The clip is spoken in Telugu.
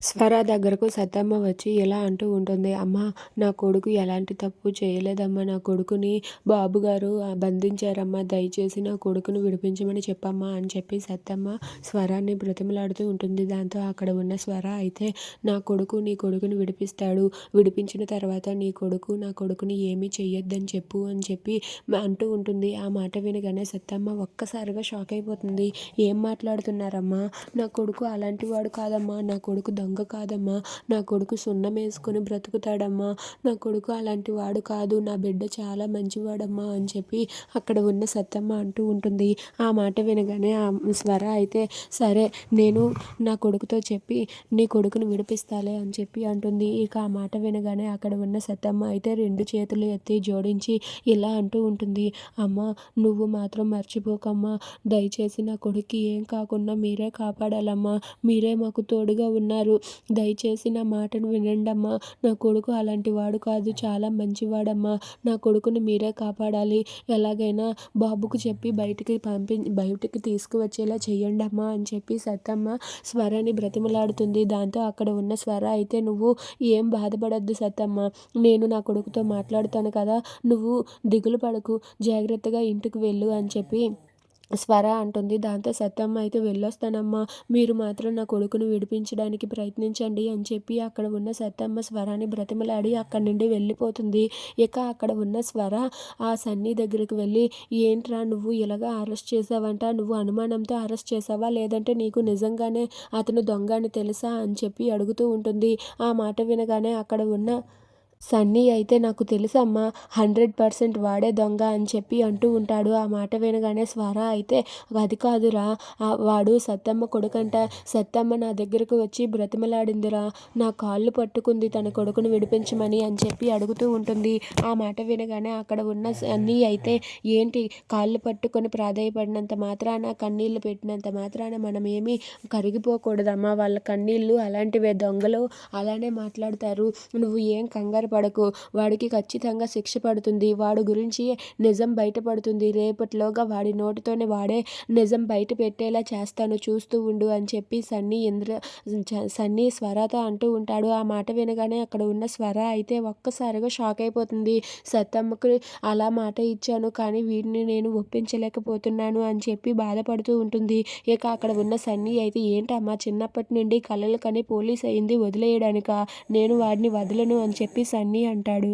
స్వర దగ్గరకు సత్తమ్మ వచ్చి ఇలా అంటూ ఉంటుంది. అమ్మా! నా కొడుకు ఎలాంటి తప్పు చేయలేదమ్మా! నా కొడుకుని బాబుగారు బంధించారమ్మా! దయచేసి నా కొడుకుని విడిపించమని చెప్పమ్మా! అని చెప్పి సత్తమ్మ స్వరాన్ని బ్రతిమలాడుతూ ఉంటుంది. దాంతో అక్కడ ఉన్న స్వర అయితే నా కొడుకు నీ కొడుకుని విడిపిస్తాడు. విడిపించిన తర్వాత నీ కొడుకు నా కొడుకుని ఏమీ చెయ్యొద్దని చెప్పు అని చెప్పి అంటూ ఉంటుంది. ఆ మాట వినగానే సత్తమ్మ ఒక్కసారిగా షాక్ అయిపోతుంది. ఏం మాట్లాడుతున్నారమ్మా? నా కొడుకు అలాంటి వాడు కాదమ్మా! నా కొడుకు దొంగ దొంగ కాదమ్మా! నా కొడుకు సున్నం వేసుకొని బ్రతుకుతాడమ్మా! నా కొడుకు అలాంటి వాడు కాదు. నా బిడ్డ చాలా మంచివాడమ్మా! అని చెప్పి అక్కడ ఉన్న సత్తమ్మ అంటూ ఉంటుంది. ఆ మాట వినగానే ఆ స్వర అయితే సరే నేను నా కొడుకుతో చెప్పి నీ కొడుకుని విడిపిస్తాలే అని చెప్పి అంటుంది. ఇక ఆ మాట వినగానే అక్కడ ఉన్న సత్తమ్మ అయితే రెండు చేతులు ఎత్తి జోడించి ఇలా అంటూ ఉంటుంది. అమ్మా! నువ్వు మాత్రం మర్చిపోకమ్మా! దయచేసి నా కొడుక్కి ఏం కాకుండా మీరే కాపాడాలమ్మా! మీరే మాకు తోడుగా ఉన్నారు. దయచేసి నా మాటను వినండమ్మా! నా కొడుకు అలాంటి వాడు కాదు. చాలా మంచివాడమ్మా! నా కొడుకుని మీరే కాపాడాలి. ఎలాగైనా బాబుకు చెప్పి బయటికి పంపి బయటికి తీసుకువచ్చేలా చెయ్యండమ్మా! అని చెప్పి సత్తమ్మ స్వరని బ్రతిమలాడుతుంది. దాంతో అక్కడ ఉన్న స్వర అయితే నువ్వు ఏం బాధపడద్దు సత్తమ్మ. నేను నా కొడుకుతో మాట్లాడుతాను కదా! నువ్వు దిగులు పడకు. జాగ్రత్తగా ఇంటికి వెళ్ళు అని చెప్పి స్వర అంటుంది. దాంతో సత్తమ్మ అయితే వెళ్ళొస్తానమ్మా! మీరు మాత్రం నా కొడుకును విడిపించడానికి ప్రయత్నించండి అని చెప్పి అక్కడ ఉన్న సత్తమ్మ స్వరాన్ని బ్రతిమలాడి అక్కడి నుండి వెళ్ళిపోతుంది. ఇక అక్కడ ఉన్న స్వర ఆ సన్నీ దగ్గరికి వెళ్ళి ఏంట్రా నువ్వు ఇలాగ అరెస్ట్ చేసావంట నువ్వు అనుమానంతో అరెస్ట్ చేసావా లేదంటే నీకు నిజంగానే అతను దొంగ అని తెలుసా అని చెప్పి అడుగుతూ ఉంటుంది. ఆ మాట వినగానే అక్కడ ఉన్న సన్నీ అయితే నాకు తెలుసమ్మా హండ్రెడ్ పర్సెంట్ వాడే దొంగ అని చెప్పి అంటూ ఉంటాడు. ఆ మాట వినగానే స్వర అయితే అది కాదురా వాడు సత్తమ్మ కొడుకంట. సత్తమ్మ నా దగ్గరకు వచ్చి బ్రతిమలాడిందిరా. నా కాళ్ళు పట్టుకుంది తన కొడుకును విడిపించమని అని చెప్పి అడుగుతూ ఉంటుంది. ఆ మాట వినగానే అక్కడ ఉన్న సన్నీ అయితే ఏంటి? కాళ్ళు పట్టుకొని ప్రాధాయపడినంత మాత్రాన కన్నీళ్ళు పెట్టినంత మాత్రాన మనం ఏమీ కరిగిపోకూడదమ్మా. వాళ్ళ కన్నీళ్ళు అలాంటివే దొంగలు అలానే మాట్లాడతారు. నువ్వు ఏం కంగారు పడకు వాడికి ఖచ్చితంగా శిక్ష పడుతుంది. వాడు గురించి నిజం బయటపడుతుంది. రేపటిలోగా వాడి నోటితోనే వాడే నిజం బయట పెట్టేలా చేస్తాను. చూస్తూ ఉండు అని చెప్పి సన్నీ ఇంద్ర సన్నీ స్వరతో అంటూ ఉంటాడు. ఆ మాట వినగానే అక్కడ ఉన్న స్వర అయితే ఒక్కసారిగా షాక్ అయిపోతుంది. సత్తమ్మకు అలా మాట ఇచ్చాను కానీ వీడిని నేను ఒప్పించలేకపోతున్నాను అని చెప్పి బాధపడుతూ ఉంటుంది. ఇక అక్కడ ఉన్న సన్నీ అయితే ఏంటమ్మా చిన్నప్పటి నుండి కలలు కని పోలీస్ అయింది వదిలేయడానిక? నేను వాడిని వదలను అని చెప్పి అన్నీ అంటాడు.